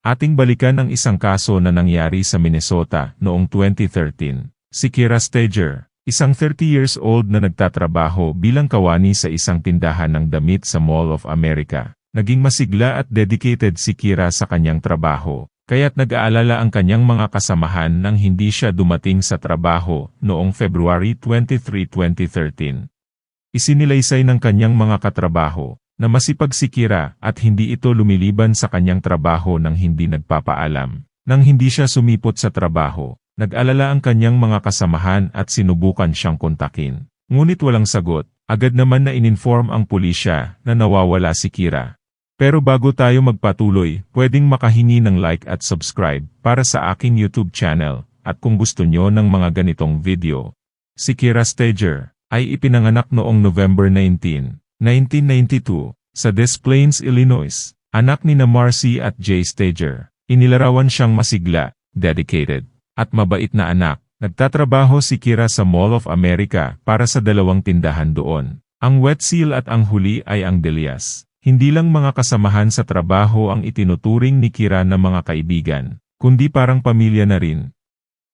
Ating balikan ang isang kaso na nangyari sa Minnesota noong 2013. Si Kira Steger, isang 30 years old na nagtatrabaho bilang kawani sa isang tindahan ng damit sa Mall of America. Naging masigla at dedicated si Kira sa kanyang trabaho, kaya't nag-aalala ang kanyang mga kasamahan nang hindi siya dumating sa trabaho noong February 23, 2013. Isinilaysay ng kanyang mga katrabaho na masipag si Kira at hindi ito lumiliban sa kanyang trabaho nang hindi nagpapaalam. Nang hindi siya sumipot sa trabaho, nag-alala ang kanyang mga kasamahan at sinubukan siyang kontakin. Ngunit walang sagot, agad naman na ininform ang pulisya na nawawala si Kira. Pero bago tayo magpatuloy, pwedeng makahingi ng like at subscribe para sa aking YouTube channel, at kung gusto nyo ng mga ganitong video. Si Kira Steger ay ipinanganak noong November 19, 1992, sa Des Plaines, Illinois, anak ni na Marcy at Jay Stager. Inilarawan siyang masigla, dedicated, at mabait na anak. Nagtatrabaho si Kira sa Mall of America para sa dalawang tindahan doon. Ang wet seal at ang huli ay ang Delias. Hindi lang mga kasamahan sa trabaho ang itinuturing ni Kira na mga kaibigan, kundi parang pamilya na rin.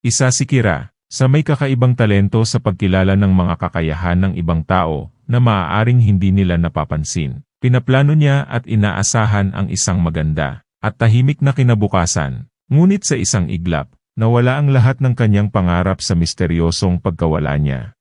Isa si Kira, sa may kakaibang talento sa pagkilala ng mga kakayahan ng ibang tao, na maaaring hindi nila napapansin. Pinaplano niya at inaasahan ang isang maganda at tahimik na kinabukasan. Ngunit sa isang iglap, nawala ang lahat ng kanyang pangarap sa misteryosong pagkawala niya.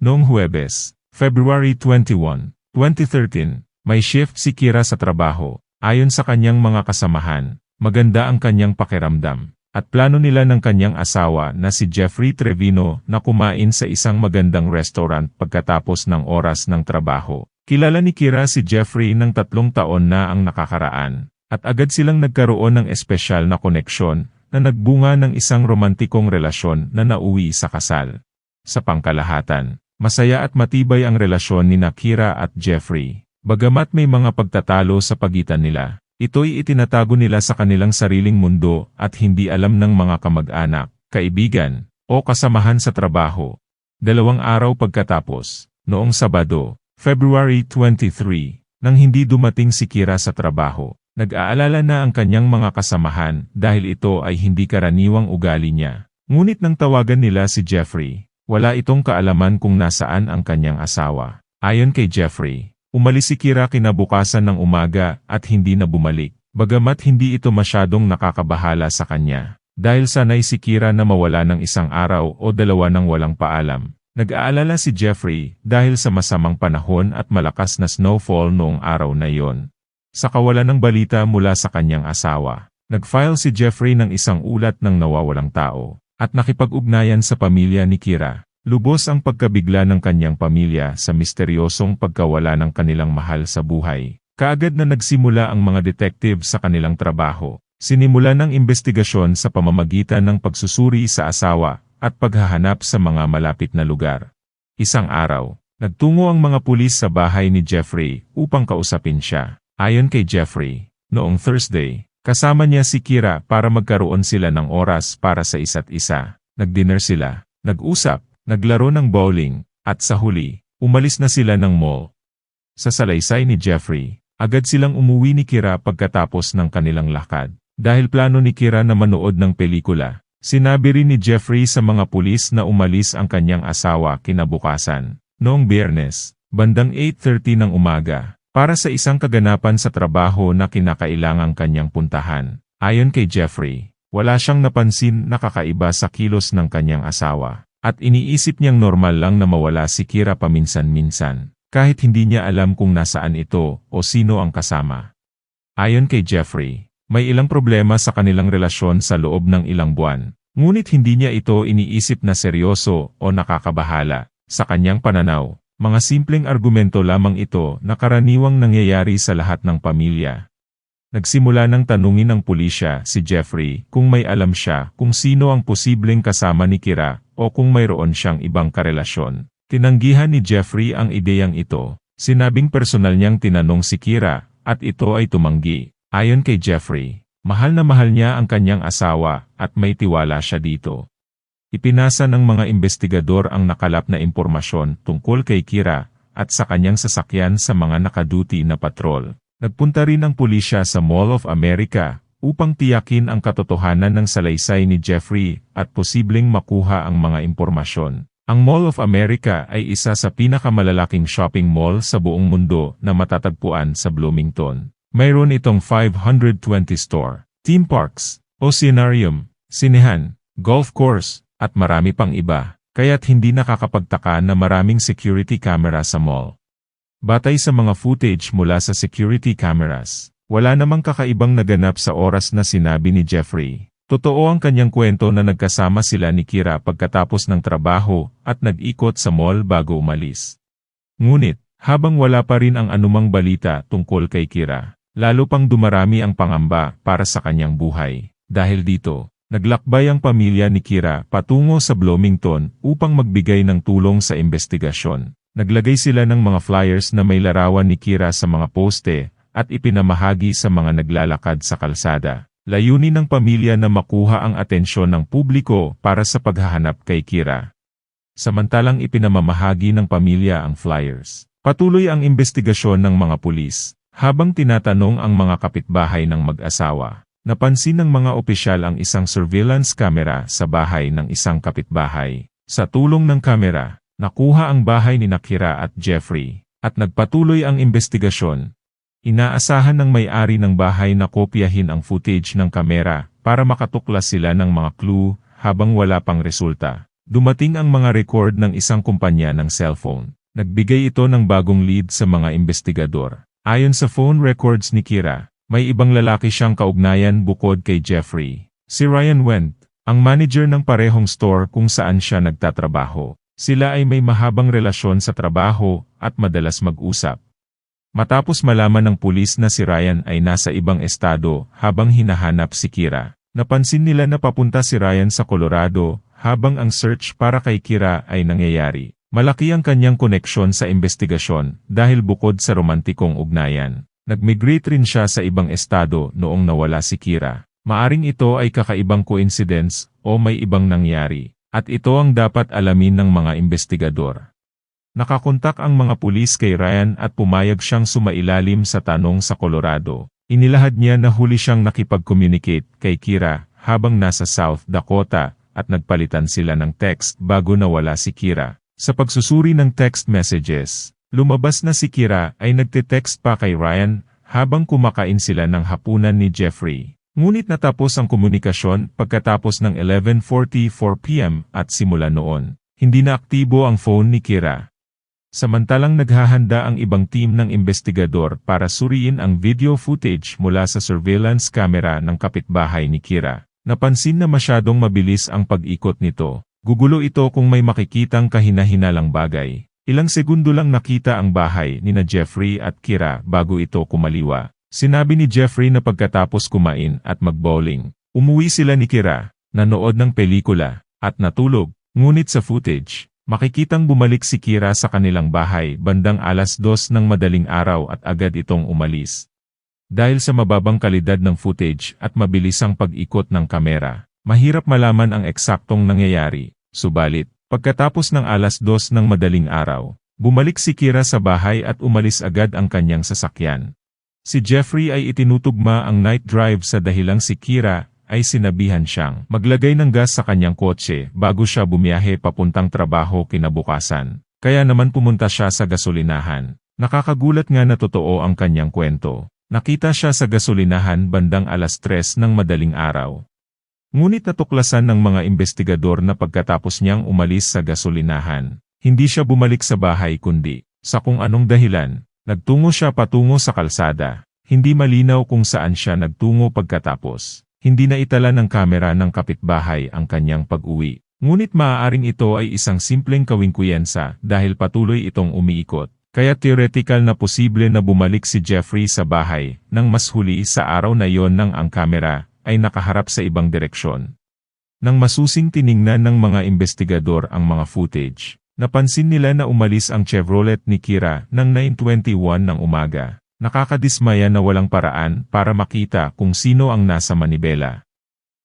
Noong Huwebes, February 21, 2013, may shift si Kira sa trabaho. Ayon sa kanyang mga kasamahan, maganda ang kanyang pakiramdam at plano nila ng kanyang asawa na si Jeffrey Trevino na kumain sa isang magandang restaurant pagkatapos ng oras ng trabaho. Kilala ni Kira si Jeffrey ng tatlong taon na ang nakakaraan, at agad silang nagkaroon ng espesyal na koneksyon na nagbunga ng isang romantikong relasyon na nauwi sa kasal. Sa pangkalahatan, masaya at matibay ang relasyon ni Nakira at Jeffrey. Bagamat may mga pagtatalo sa pagitan nila, Ito'y itinatago nila sa kanilang sariling mundo at hindi alam ng mga kamag-anak, kaibigan, o kasamahan sa trabaho. Dalawang araw pagkatapos, noong Sabado, February 23, nang hindi dumating si Kira sa trabaho, nag-aalala na ang kanyang mga kasamahan dahil ito ay hindi karaniwang ugali niya. Ngunit nang tawagan nila si Jeffrey, wala itong kaalaman kung nasaan ang kanyang asawa. Ayon kay Jeffrey, Umalis si Kira kinabukasan ng umaga at hindi na bumalik, bagamat hindi ito masyadong nakakabahala sa kanya. Dahil sanay si Kira na mawala ng isang araw o dalawa ng walang paalam. Nag-aalala si Jeffrey dahil sa masamang panahon at malakas na snowfall noong araw na iyon. Sa kawalan ng balita mula sa kanyang asawa, nag-file si Jeffrey ng isang ulat ng nawawalang tao at nakipag-ugnayan sa pamilya ni Kira. Lubos ang pagkabigla ng kanyang pamilya sa misteryosong pagkawala ng kanilang mahal sa buhay. Kaagad na nagsimula ang mga detective sa kanilang trabaho. Sinimula ng investigasyon sa pamamagitan ng pagsusuri sa asawa at paghahanap sa mga malapit na lugar. Isang araw, nagtungo ang mga pulis sa bahay ni Jeffrey upang kausapin siya. Ayon kay Jeffrey, noong Thursday, kasama niya si Kira para magkaroon sila ng oras para sa isa't isa. Nagdinner sila, nag-usap, naglaro ng bowling, at sa huli, umalis na sila ng mall. Sa salaysay ni Jeffrey, agad silang umuwi ni Kira pagkatapos ng kanilang lakad. Dahil plano ni Kira na manood ng pelikula, sinabi rin ni Jeffrey sa mga pulis na umalis ang kanyang asawa kinabukasan. Noong biyernes, bandang 8.30 ng umaga, para sa isang kaganapan sa trabaho na kinakailangang kanyang puntahan. Ayon kay Jeffrey, wala siyang napansin na kakaiba sa kilos ng kanyang asawa. At iniisip niyang normal lang na mawala si Kira paminsan-minsan, kahit hindi niya alam kung nasaan ito o sino ang kasama. Ayon kay Jeffrey, may ilang problema sa kanilang relasyon sa loob ng ilang buwan, ngunit hindi niya ito iniisip na seryoso o nakakabahala. Sa kanyang pananaw, mga simpleng argumento lamang ito na karaniwang nangyayari sa lahat ng pamilya. Nagsimula ng tanungin ng pulisya si Jeffrey kung may alam siya kung sino ang posibleng kasama ni Kira o kung mayroon siyang ibang karelasyon. Tinanggihan ni Jeffrey ang ideyang ito. Sinabing personal niyang tinanong si Kira at ito ay tumanggi. Ayon kay Jeffrey, mahal na mahal niya ang kanyang asawa at may tiwala siya dito. Ipinasa ng mga investigador ang nakalap na impormasyon tungkol kay Kira at sa kanyang sasakyan sa mga nakaduty na patrol. Nagpunta rin ang pulisya sa Mall of America upang tiyakin ang katotohanan ng salaysay ni Jeffrey at posibleng makuha ang mga impormasyon. Ang Mall of America ay isa sa pinakamalalaking shopping mall sa buong mundo na matatagpuan sa Bloomington. Mayroon itong 520 store, theme parks, oceanarium, sinehan, golf course, at marami pang iba, kaya't hindi nakakapagtaka na maraming security camera sa mall. Batay sa mga footage mula sa security cameras, wala namang kakaibang naganap sa oras na sinabi ni Jeffrey. Totoo ang kanyang kwento na nagkasama sila ni Kira pagkatapos ng trabaho at nag-ikot sa mall bago umalis. Ngunit, habang wala pa rin ang anumang balita tungkol kay Kira, Lalo pang dumarami ang pangamba para sa kanyang buhay. Dahil dito, naglakbay ang pamilya ni Kira patungo sa Bloomington upang magbigay ng tulong sa investigasyon. Naglagay sila ng mga flyers na may larawan ni Kira sa mga poste at ipinamahagi sa mga naglalakad sa kalsada. Layunin ng pamilya na makuha ang atensyon ng publiko para sa paghahanap kay Kira. Samantalang ipinamamahagi ng pamilya ang flyers. Patuloy ang investigasyon ng mga pulis. Habang tinatanong ang mga kapitbahay ng mag-asawa, napansin ng mga opisyal ang isang surveillance camera sa bahay ng isang kapitbahay. Sa tulong ng kamera, nakuha ang bahay ni Nakira at Jeffrey, at nagpatuloy ang investigasyon. Inaasahan ng may-ari ng bahay na kopyahin ang footage ng kamera para makatuklas sila ng mga clue habang wala pang resulta. Dumating ang mga record ng isang kumpanya ng cellphone. Nagbigay ito ng bagong lead sa mga investigador. Ayon sa phone records ni Kira, may ibang lalaki siyang kaugnayan bukod kay Jeffrey. Si Ryan Wendt, ang manager ng parehong store kung saan siya nagtatrabaho. Sila ay may mahabang relasyon sa trabaho at madalas mag-usap. Matapos malaman ng pulis na si Ryan ay nasa ibang estado habang hinahanap si Kira, napansin nila na papunta si Ryan sa Colorado habang ang search para kay Kira ay nangyayari. Malaki ang kanyang koneksyon sa investigasyon dahil bukod sa romantikong ugnayan, nag-migrate rin siya sa ibang estado noong nawala si Kira. Maaring ito ay kakaibang coincidence o may ibang nangyari, at ito ang dapat alamin ng mga investigador. Nakakontak ang mga pulis kay Ryan at pumayag siyang sumailalim sa tanong sa Colorado. Inilahad niya na huli siyang nakipag-communicate kay Kira habang nasa South Dakota at nagpalitan sila ng text bago nawala si Kira. Sa pagsusuri ng text messages, lumabas na si Kira ay nagte-text pa kay Ryan habang kumakain sila ng hapunan ni Jeffrey. Ngunit natapos ang komunikasyon pagkatapos ng 11.44pm at simula noon, hindi na aktibo ang phone ni Kira. Samantalang naghahanda ang ibang team ng investigador para suriin ang video footage mula sa surveillance camera ng kapitbahay ni Kira. Napansin na masyadong mabilis ang pag-ikot nito, Gugulo ito kung may makikitang kahina-hinalang bagay. Ilang segundo lang nakita ang bahay ni na Jeffrey at Kira bago ito kumaliwa. Sinabi ni Jeffrey na pagkatapos kumain at mag-bowling, umuwi sila ni Kira, nanood ng pelikula, at natulog. Ngunit sa footage, makikitang bumalik si Kira sa kanilang bahay bandang alas dos ng madaling araw at agad itong umalis. Dahil sa mababang kalidad ng footage at mabilisang pag-ikot ng kamera, Mahirap malaman ang eksaktong nangyayari, subalit, pagkatapos ng alas dos ng madaling araw, bumalik si Kira sa bahay at umalis agad ang kanyang sasakyan. Si Jeffrey ay itinutugma ang night drive sa dahilang si Kira ay sinabihan siyang maglagay ng gas sa kanyang kotse bago siya bumiyahe papuntang trabaho kinabukasan. Kaya naman pumunta siya sa gasolinahan. Nakakagulat nga na totoo ang kanyang kwento. Nakita siya sa gasolinahan bandang alas 3 ng madaling araw. Ngunit natuklasan ng mga investigador na pagkatapos niyang umalis sa gasolinahan, hindi siya bumalik sa bahay kundi, sa kung anong dahilan, nagtungo siya patungo sa kalsada. Hindi malinaw kung saan siya nagtungo pagkatapos. Hindi na itala ng kamera ng kapitbahay ang kanyang pag-uwi. Ngunit maaaring ito ay isang simpleng kawingkuyensa dahil patuloy itong umiikot. Kaya theoretical na posible na bumalik si Jeffrey sa bahay nang mas huli sa araw na yon ng ang kamera ay nakaharap sa ibang direksyon. Nang masusing tiningnan ng mga investigador ang mga footage, napansin nila na umalis ang Chevrolet ni Kira ng 9.21 ng umaga. Nakakadismaya na walang paraan para makita kung sino ang nasa manibela.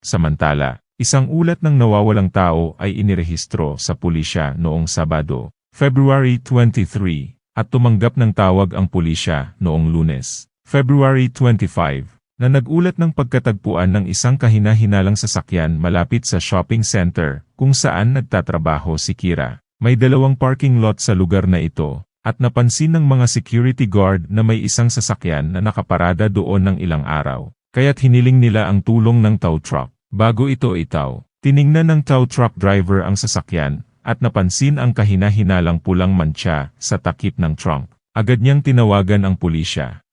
Samantala, isang ulat ng nawawalang tao ay inirehistro sa pulisya noong Sabado, February 23, at tumanggap ng tawag ang pulisya noong Lunes, February 25. na nagulat ng pagkatagpuan ng isang kahina-hinalang sasakyan malapit sa shopping center kung saan nagtatrabaho si Kira. May dalawang parking lot sa lugar na ito, at napansin ng mga security guard na may isang sasakyan na nakaparada doon ng ilang araw. Kaya't hiniling nila ang tulong ng tow truck. Bago ito itaw, tiningnan ng tow truck driver ang sasakyan, at napansin ang kahina-hinalang pulang mancha sa takip ng trunk. Agad niyang tinawagan ang pulisya.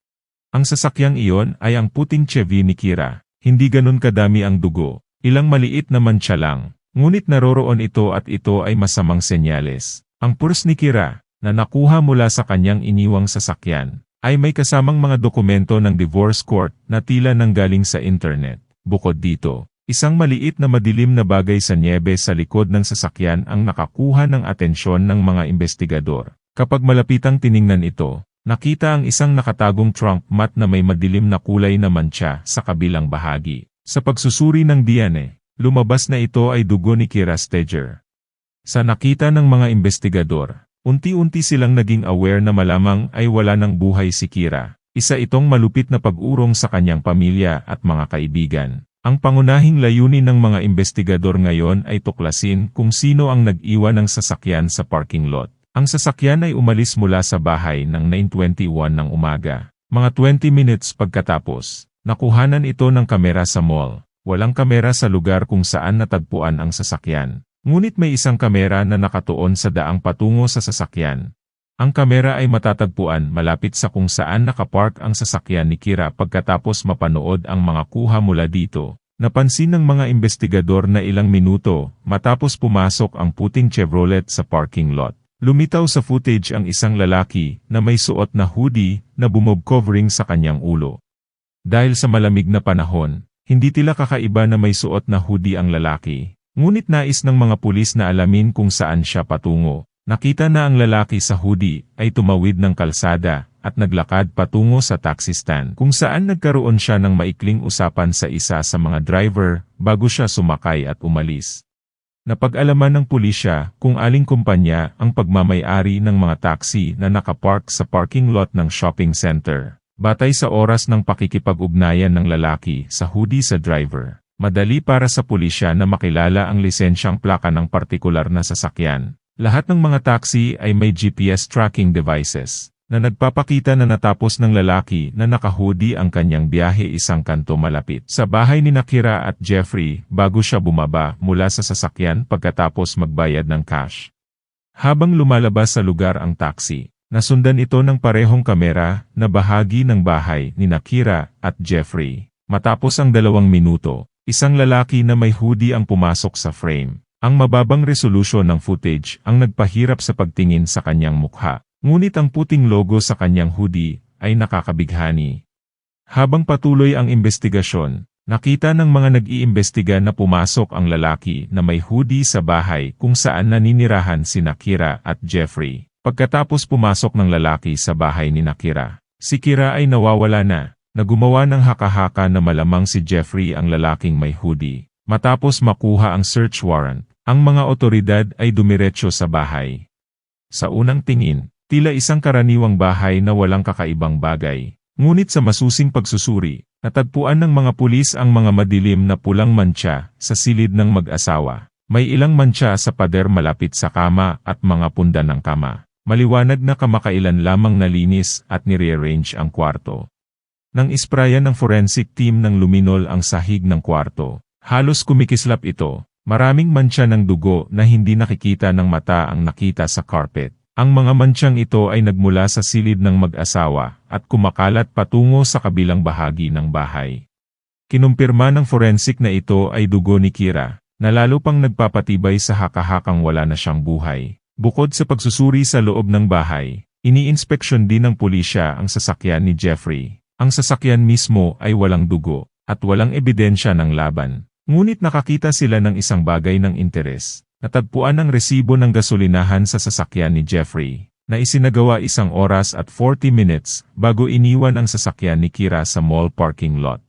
Ang sasakyang iyon ay ang puting Chevy ni Kira. Hindi ganun kadami ang dugo, ilang maliit na mancha lang. Ngunit naroroon ito at ito ay masamang senyales. Ang purs ni Kira, na nakuha mula sa kanyang iniwang sasakyan, ay may kasamang mga dokumento ng divorce court na tila nanggaling sa internet. Bukod dito, isang maliit na madilim na bagay sa niebe sa likod ng sasakyan ang nakakuha ng atensyon ng mga investigador. Kapag malapitang tiningnan ito, Nakita ang isang nakatagong trunk mat na may madilim na kulay na mancha sa kabilang bahagi. Sa pagsusuri ng DNA, lumabas na ito ay dugo ni Kira Steger. Sa nakita ng mga investigador, unti-unti silang naging aware na malamang ay wala ng buhay si Kira. Isa itong malupit na pag-urong sa kanyang pamilya at mga kaibigan. Ang pangunahing layunin ng mga investigador ngayon ay tuklasin kung sino ang nag-iwan ng sasakyan sa parking lot. Ang sasakyan ay umalis mula sa bahay ng 9.21 ng umaga. Mga 20 minutes pagkatapos, nakuhanan ito ng kamera sa mall. Walang kamera sa lugar kung saan natagpuan ang sasakyan. Ngunit may isang kamera na nakatuon sa daang patungo sa sasakyan. Ang kamera ay matatagpuan malapit sa kung saan nakapark ang sasakyan ni Kira pagkatapos mapanood ang mga kuha mula dito. Napansin ng mga investigador na ilang minuto matapos pumasok ang puting Chevrolet sa parking lot. Lumitaw sa footage ang isang lalaki na may suot na hoodie na bumob covering sa kanyang ulo. Dahil sa malamig na panahon, hindi tila kakaiba na may suot na hoodie ang lalaki. Ngunit nais ng mga pulis na alamin kung saan siya patungo. Nakita na ang lalaki sa hoodie ay tumawid ng kalsada at naglakad patungo sa taxi stand kung saan nagkaroon siya ng maikling usapan sa isa sa mga driver bago siya sumakay at umalis. Napag-alaman ng pulisya kung aling kumpanya ang pagmamayari ng mga taxi na nakapark sa parking lot ng shopping center. Batay sa oras ng pakikipag-ugnayan ng lalaki sa hoodie sa driver, madali para sa pulisya na makilala ang lisensyang plaka ng partikular na sasakyan. Lahat ng mga taxi ay may GPS tracking devices na nagpapakita na natapos ng lalaki na nakahudi ang kanyang biyahe isang kanto malapit sa bahay ni Nakira at Jeffrey bago siya bumaba mula sa sasakyan pagkatapos magbayad ng cash. Habang lumalabas sa lugar ang taxi, nasundan ito ng parehong kamera na bahagi ng bahay ni Nakira at Jeffrey. Matapos ang dalawang minuto, isang lalaki na may hoodie ang pumasok sa frame. Ang mababang resolusyon ng footage ang nagpahirap sa pagtingin sa kanyang mukha. Ngunit ang puting logo sa kanyang hoodie ay nakakabighani. Habang patuloy ang investigasyon, nakita ng mga nag-iimbestiga na pumasok ang lalaki na may hoodie sa bahay kung saan naninirahan si Nakira at Jeffrey. Pagkatapos pumasok ng lalaki sa bahay ni Nakira, si Kira ay nawawala na, na gumawa ng haka-haka na malamang si Jeffrey ang lalaking may hoodie. Matapos makuha ang search warrant, ang mga otoridad ay dumiretso sa bahay. Sa unang tingin, Tila isang karaniwang bahay na walang kakaibang bagay. Ngunit sa masusing pagsusuri, natagpuan ng mga pulis ang mga madilim na pulang mancha sa silid ng mag-asawa. May ilang mancha sa pader malapit sa kama at mga punda ng kama. Maliwanag na kamakailan lamang nalinis at nire-arrange ang kwarto. Nang isprayan ng forensic team ng luminol ang sahig ng kwarto, halos kumikislap ito. Maraming mancha ng dugo na hindi nakikita ng mata ang nakita sa carpet. Ang mga mansyang ito ay nagmula sa silid ng mag-asawa at kumakalat patungo sa kabilang bahagi ng bahay. Kinumpirma ng forensic na ito ay dugo ni Kira, na lalo pang nagpapatibay sa hakahakang wala na siyang buhay. Bukod sa pagsusuri sa loob ng bahay, iniinspeksyon din ng pulisya ang sasakyan ni Jeffrey. Ang sasakyan mismo ay walang dugo, at walang ebidensya ng laban. Ngunit nakakita sila ng isang bagay ng interes. Natagpuan ang resibo ng gasolinahan sa sasakyan ni Jeffrey, na isinagawa isang oras at 40 minutes bago iniwan ang sasakyan ni Kira sa mall parking lot.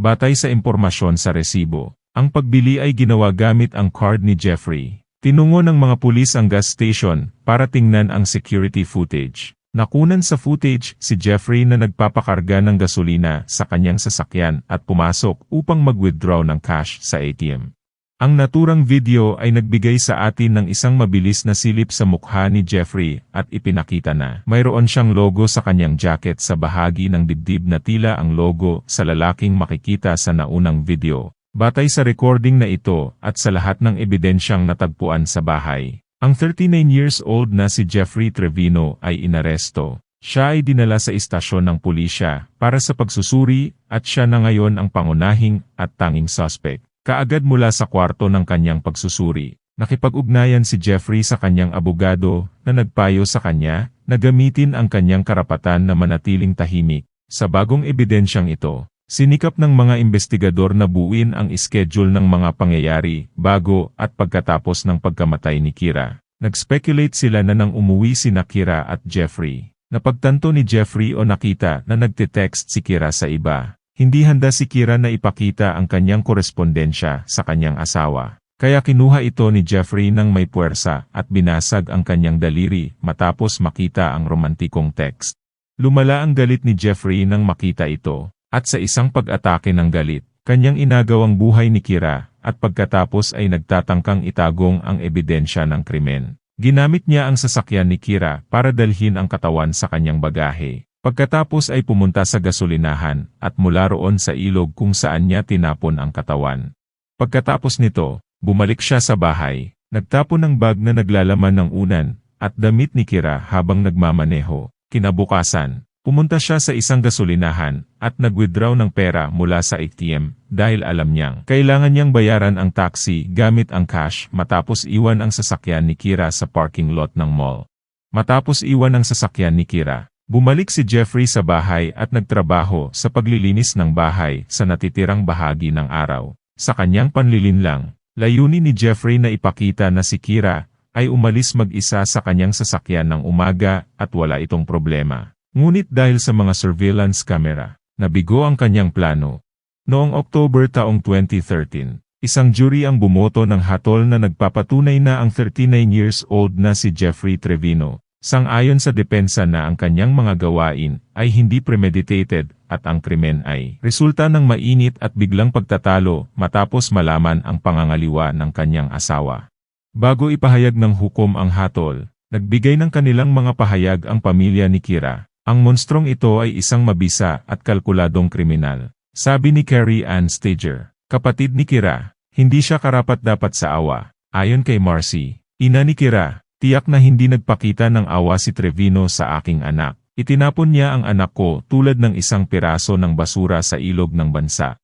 Batay sa impormasyon sa resibo, ang pagbili ay ginawa gamit ang card ni Jeffrey. Tinungo ng mga pulis ang gas station para tingnan ang security footage. Nakunan sa footage si Jeffrey na nagpapakarga ng gasolina sa kanyang sasakyan at pumasok upang mag-withdraw ng cash sa ATM. Ang naturang video ay nagbigay sa atin ng isang mabilis na silip sa mukha ni Jeffrey at ipinakita na mayroon siyang logo sa kanyang jacket sa bahagi ng dibdib na tila ang logo sa lalaking makikita sa naunang video. Batay sa recording na ito at sa lahat ng ebidensyang natagpuan sa bahay, ang 39 years old na si Jeffrey Trevino ay inaresto. Siya ay dinala sa istasyon ng pulisya para sa pagsusuri at siya na ngayon ang pangunahing at tanging suspect. Kaagad mula sa kwarto ng kanyang pagsusuri, nakipag-ugnayan si Jeffrey sa kanyang abogado na nagpayo sa kanya na gamitin ang kanyang karapatan na manatiling tahimik. Sa bagong ebidensyang ito, sinikap ng mga investigador na buuin ang schedule ng mga pangyayari bago at pagkatapos ng pagkamatay ni Kira. Nag-speculate sila na nang umuwi si Nakira at Jeffrey. Napagtanto ni Jeffrey o nakita na nagte-text si Kira sa iba. Hindi handa si Kira na ipakita ang kanyang korespondensya sa kanyang asawa. Kaya kinuha ito ni Jeffrey ng may puwersa at binasag ang kanyang daliri matapos makita ang romantikong text. Lumala ang galit ni Jeffrey nang makita ito, at sa isang pag-atake ng galit, kanyang inagaw ang buhay ni Kira, at pagkatapos ay nagtatangkang itagong ang ebidensya ng krimen. Ginamit niya ang sasakyan ni Kira para dalhin ang katawan sa kanyang bagahe. Pagkatapos ay pumunta sa gasolinahan at mula roon sa ilog kung saan niya tinapon ang katawan. Pagkatapos nito, bumalik siya sa bahay, nagtapon ng bag na naglalaman ng unan at damit ni Kira habang nagmamaneho. Kinabukasan, pumunta siya sa isang gasolinahan at nag-withdraw ng pera mula sa ATM dahil alam niyang kailangan niyang bayaran ang taxi gamit ang cash matapos iwan ang sasakyan ni Kira sa parking lot ng mall. Matapos iwan ang sasakyan ni Kira, Bumalik si Jeffrey sa bahay at nagtrabaho sa paglilinis ng bahay sa natitirang bahagi ng araw. Sa kanyang panlilinlang, layunin ni Jeffrey na ipakita na si Kira ay umalis mag-isa sa kanyang sasakyan ng umaga at wala itong problema. Ngunit dahil sa mga surveillance camera, nabigo ang kanyang plano. Noong October taong 2013, isang jury ang bumoto ng hatol na nagpapatunay na ang 39 years old na si Jeffrey Trevino Sang-ayon sa depensa na ang kanyang mga gawain ay hindi premeditated at ang krimen ay resulta ng mainit at biglang pagtatalo matapos malaman ang pangangaliwa ng kanyang asawa. Bago ipahayag ng hukom ang hatol, nagbigay ng kanilang mga pahayag ang pamilya ni Kira. Ang monstrong ito ay isang mabisa at kalkuladong kriminal. Sabi ni Carrie Ann Stager, kapatid ni Kira, hindi siya karapat-dapat sa awa. Ayon kay Marcy, ina ni Kira, Tiyak na hindi nagpakita ng awa si Trevino sa aking anak. Itinapon niya ang anak ko tulad ng isang piraso ng basura sa ilog ng bansa.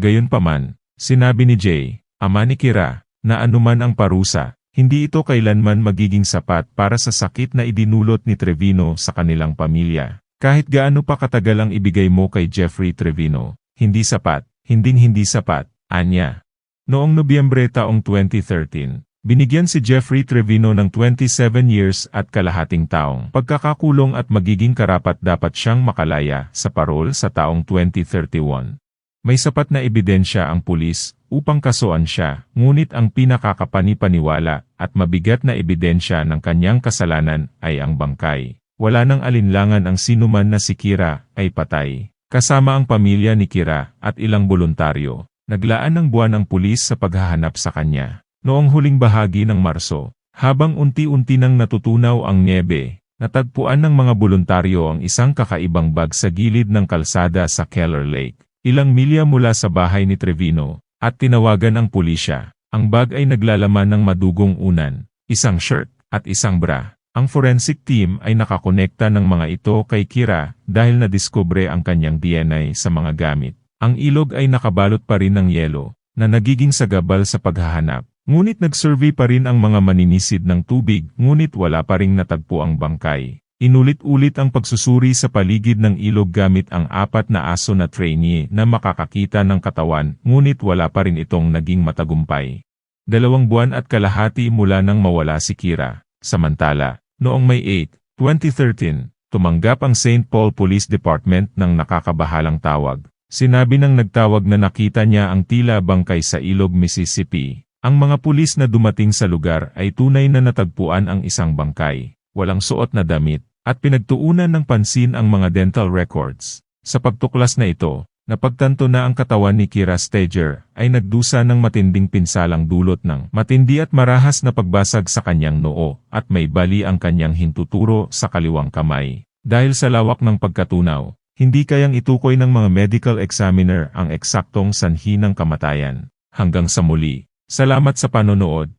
Gayunpaman, sinabi ni Jay, ama ni Kira, na anuman ang parusa, hindi ito kailanman magiging sapat para sa sakit na idinulot ni Trevino sa kanilang pamilya. Kahit gaano pa katagal ang ibigay mo kay Jeffrey Trevino, hindi sapat, hinding hindi sapat, anya. Noong Nobyembre taong 2013, Binigyan si Jeffrey Trevino ng 27 years at kalahating taong pagkakakulong at magiging karapat dapat siyang makalaya sa parol sa taong 2031. May sapat na ebidensya ang pulis upang kasuan siya, ngunit ang pinakakapani-paniwala at mabigat na ebidensya ng kanyang kasalanan ay ang bangkay. Wala nang alinlangan ang sinuman na si Kira ay patay. Kasama ang pamilya ni Kira at ilang voluntaryo, naglaan ng buwan ang pulis sa paghahanap sa kanya. Noong huling bahagi ng Marso, habang unti-unti nang natutunaw ang niebe, natagpuan ng mga voluntaryo ang isang kakaibang bag sa gilid ng kalsada sa Keller Lake, ilang milya mula sa bahay ni Trevino, at tinawagan ang pulisya. Ang bag ay naglalaman ng madugong unan, isang shirt, at isang bra. Ang forensic team ay nakakonekta ng mga ito kay Kira dahil nadiskubre ang kanyang DNA sa mga gamit. Ang ilog ay nakabalot pa rin ng yelo, na nagiging sagabal sa paghahanap. Ngunit nag-survey pa rin ang mga maninisid ng tubig, ngunit wala pa ring natagpo ang bangkay. Inulit-ulit ang pagsusuri sa paligid ng ilog gamit ang apat na aso na trainee na makakakita ng katawan, ngunit wala pa rin itong naging matagumpay. Dalawang buwan at kalahati mula nang mawala si Kira. Samantala, noong May 8, 2013, tumanggap ang St. Paul Police Department ng nakakabahalang tawag. Sinabi ng nagtawag na nakita niya ang tila bangkay sa ilog Mississippi. Ang mga pulis na dumating sa lugar ay tunay na natagpuan ang isang bangkay. Walang suot na damit, at pinagtuunan ng pansin ang mga dental records. Sa pagtuklas na ito, napagtanto na ang katawan ni Kira Steger ay nagdusa ng matinding pinsalang dulot ng matindi at marahas na pagbasag sa kanyang noo at may bali ang kanyang hintuturo sa kaliwang kamay. Dahil sa lawak ng pagkatunaw, hindi kayang itukoy ng mga medical examiner ang eksaktong sanhi ng kamatayan. Hanggang sa muli, salamat sa panonood.